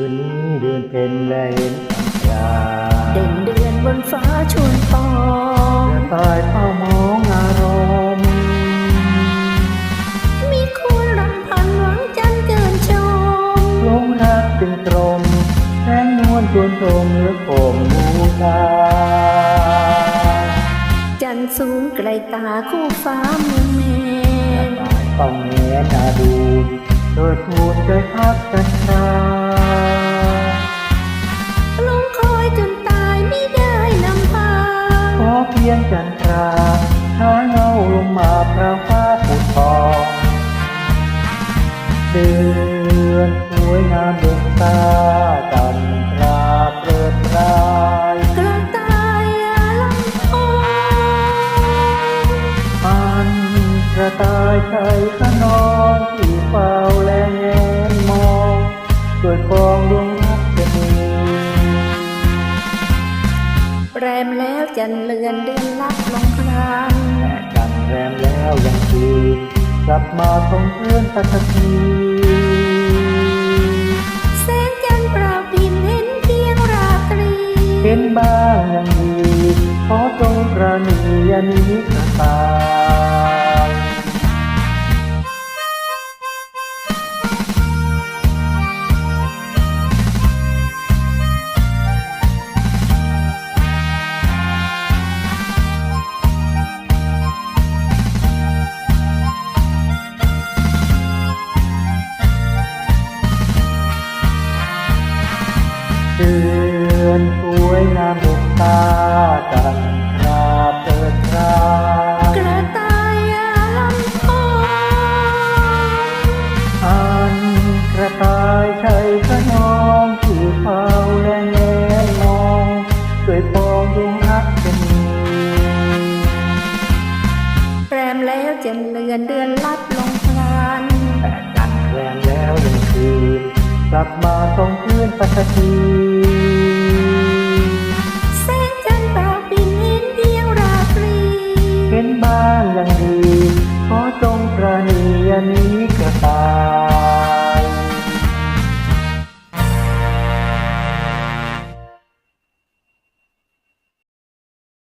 คืนนี้เดือนเพ็ญและเห็นยาเด่นเดือนบนฟ้าชวนปองเดือนตายเฝ้ามองอารมณ์ มีคนรำพันหวังจันทร์เกินชมหลงรักจึงตรมแสงนวลชวนชมหรือผมบูชาจันทร์สูงไกลตาคู่ฟ้าเมืองแมอย่านตายต้องแงนหน้าดูโดยทูลใจพักกัน จันทราหาเงาลงมาพระฟ้าผุดทองเดือนสวยงามเดือนตาจันทราเปิดรายกระต่ายอลัมพองอันกระต่ายใจขนองที่เฝ้าแลแงนมองด้วยกองดวง แรมแล้วจันทร์เลือนเดือนลับลงพรานแต่จันแรมแล้วยังคืนกลับมาทรงเพื่อนสักทีแสงจันทร์เปล่าพินเห็นเพียงราตรี เห็นบ้างยังดีขอจงประนีอยาหนี้กระ เดือนสวยงามดวงตาจันทราเปิดรากยระต่ายอาลัมพองอันกระต่ายใช้ขนองที่เฝ้าและแงนมองด้วยปองดวงรักจะมีแรมแล้วจันทร์เลือนเดือนลับลงพรานแต่จันแรมแล้วยังคืน กลับมาทรงเพื่อนปัสทีแสงจันทร์เปล่าปินเห็นเพียงราตรี เห็นบ้างยังดีขอจงประนีอยาหนี้